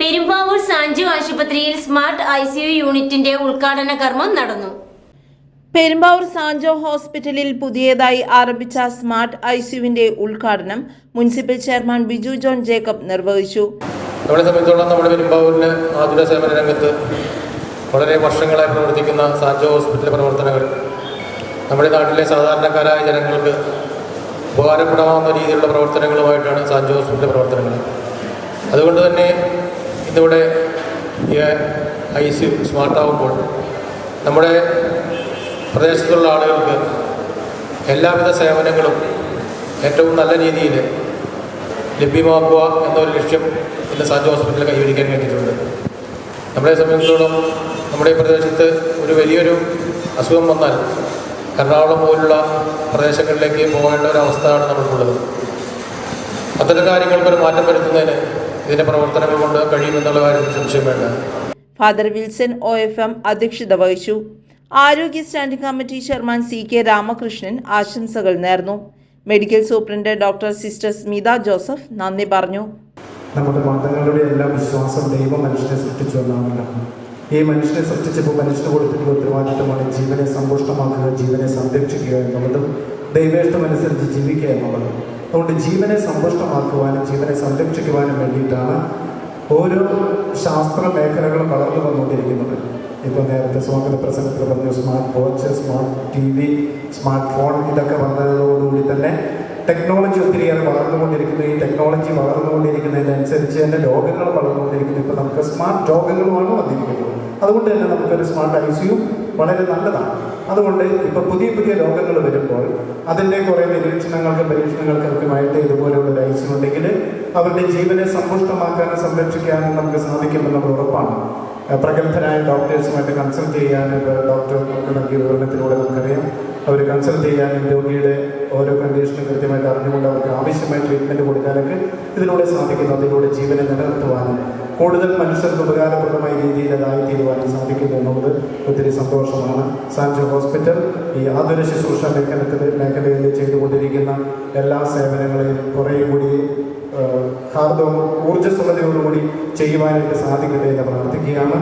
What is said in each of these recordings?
Perumbavoor Sancho ആശുപത്രിയിൽ smart I C U യൂണിറ്റിന്റെ ഉദ്ഘാടന കർമ്മം നടന്നു. പെരുമ്പാവൂർ സാഞ്ചോ ഹോസ്പിറ്റലിൽ പുതിയതായി ആരംഭിച്ച സ്മാർട്ട് ഐ ഐസിയുവിന്റെ ഉദ്ഘാടനം municipal chairman Biju John Jacob നിർവഹിച്ചു. നമ്മളെ സംബന്ധിച്ചോളം നമ്മുടെ പെരുമ്പാവൂരിന് ആതുര സേവന രംഗത്ത് വളരെ വർഷങ്ങളായി പ്രവർത്തിക്കുന്ന സാഞ്ചോ ഹോസ്പിറ്റൽ പ്രവർത്തനങ്ങൾ നമ്മുടെ നാട്ടിലെ സാധാരണക്കാരായ ജനങ്ങൾക്ക് ഉപകാരപ്പെടാവുന്ന രീതിയിലുള്ള പ്രവർത്തനങ്ങളുമായിട്ടാണ് സാഞ്ചോ ഹോസ്പിറ്റൽ പ്രവർത്തനങ്ങൾ. അതുകൊണ്ട് തന്നെ ഇന്നിവിടെ ഈ ഐ സി സ്മാർട്ടാവുമ്പോൾ നമ്മുടെ പ്രദേശത്തുള്ള ആളുകൾക്ക് എല്ലാവിധ സേവനങ്ങളും ഏറ്റവും നല്ല രീതിയിൽ ലഭ്യമാക്കുക എന്നൊരു ലക്ഷ്യം ഇന്ന് സാജ് ഹോസ്പിറ്റലിൽ കൈവരിക്കാൻ കഴിഞ്ഞിട്ടുണ്ട്. നമ്മളെ സംബന്ധിച്ചിടത്തോളം നമ്മുടെ പ്രദേശത്ത് ഒരു വലിയൊരു അസുഖം വന്നാൽ എറണാകുളം പോലുള്ള പ്രദേശങ്ങളിലേക്ക് പോകേണ്ട ഒരു അവസ്ഥയാണ് നമുക്കുള്ളത് അത്തരം കാര്യങ്ങൾക്കൊരു മാറ്റം വരുത്തുന്നതിന് ഇതിന്റെ പ്രവർത്തനങ്ങൾ കൊണ്ട് കഴിയുമെന്നുള്ള കാര്യത്തിൽ സംശയം വേണ്ട. Father Wilson O F M അധ്യക്ഷത വഹിച്ചു. ആരോഗ്യ standing committee chairman C K Ramakrishnan ആശംസകൾ നേർന്നു. Medical superintendent doctor sister Smitha Joseph നന്ദി പറഞ്ഞു. നമ്മുടെ മതങ്ങളുടെ എല്ലാം വിശ്വാസം ദൈവം മനുഷ്യനെ സൃഷ്ടിച്ചു എന്നാണല്ലോ. ഈ മനുഷ്യനെ സൃഷ്ടിച്ചപ്പോൾ മനുഷ്യന് കൊടുത്തിട്ടുള്ള ഉത്തരവാദിത്തമാണ് ജീവനെ സമ്പുഷ്ടമാക്കുക ജീവനെ സംരക്ഷിക്കുക എന്നുള്ളതും ദൈവേഷ്ടമനുസരിച്ച് ജീവിക്കുക എന്നുള്ളതും. അതുകൊണ്ട് ജീവനെ സമ്പുഷ്ടമാക്കുവാനും ജീവനെ സംരക്ഷിക്കുവാനും വേണ്ടിയിട്ടാണ് ഓരോ ശാസ്ത്ര മേഖലകളും വളർന്നു വന്നുകൊണ്ടിരിക്കുന്നത്. ഇപ്പോൾ നേരത്തെ സ്വാഗത പ്രസംഗത്തിൽ പറഞ്ഞു smart watch smart T V smart phone ഇതൊക്കെ വന്നതോടുകൂടി തന്നെ ടെക്നോളജി ഒത്തിരിയേറെ വളർന്നുകൊണ്ടിരിക്കുന്നു. ഈ ടെക്നോളജി വളർന്നുകൊണ്ടിരിക്കുന്നതിനനുസരിച്ച് തന്നെ രോഗങ്ങൾ വളർന്നുകൊണ്ടിരിക്കുന്നു. ഇപ്പോൾ നമുക്ക് സ്മാർട്ട് രോഗങ്ങളുമാണ് വന്നിരിക്കുന്നത്. അതുകൊണ്ട് തന്നെ നമുക്കൊരു സ്മാർട്ട് ഐ സിയു വളരെ നല്ലതാണ്. അതുകൊണ്ട് ഇപ്പോൾ പുതിയ പുതിയ രോഗങ്ങൾ വരുമ്പോൾ അതിന്റെ കുറേ നിരീക്ഷണങ്ങൾക്ക് പരീക്ഷണങ്ങൾക്ക് കൃത്യമായിട്ട് ഇതുപോലെയുള്ള ഒരു ഉണ്ടെങ്കിൽ അവരുടെ ജീവനെ സമ്പുഷ്ടമാക്കാനും സംരക്ഷിക്കാനും നമുക്ക് സാധിക്കുമെന്നുള്ള ഉറപ്പാണ്. പ്രഗത്ഭരായ ഡോക്ടേഴ്സുമായിട്ട് കൺസൾട്ട് ചെയ്യാനും ഡോക്ടർ നൽകിയ വിവരണത്തിലൂടെ നമുക്കറിയാം. അവർ കൺസൾട്ട് ചെയ്യാനും രോഗിയുടെ ഓരോ കണ്ടീഷനും കൃത്യമായിട്ട് അറിഞ്ഞുകൊണ്ട് അവർക്ക് ആവശ്യമായ ട്രീറ്റ്മെന്റ് കൊടുക്കാനൊക്കെ ഇതിലൂടെ സാധിക്കുന്നു. അതിലൂടെ ജീവനെ നിലനിർത്തുവാനും കൂടുതൽ മനുഷ്യർക്ക് ഉപകാരപ്രദമായ രീതിയിൽ അതായി തീരുവാനും സാധിക്കുന്നു എന്നുള്ളത് ഒത്തിരി സന്തോഷമാണ്. സാൻജോ ഹോസ്പിറ്റൽ ഈ ആതുര ശുശ്രൂഷ മേഖലത്തിൽ മേഖലയിൽ ചെയ്തുകൊണ്ടിരിക്കുന്ന എല്ലാ സേവനങ്ങളെയും കുറേ കൂടി ഹാർദവും ഊർജസ്വലതയോടുകൂടി ചെയ്യുവാനായിട്ട് സാധിക്കട്ടെ എന്ന് പ്രാർത്ഥിക്കുകയാണ്.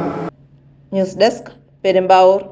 News desk Perumbavoor.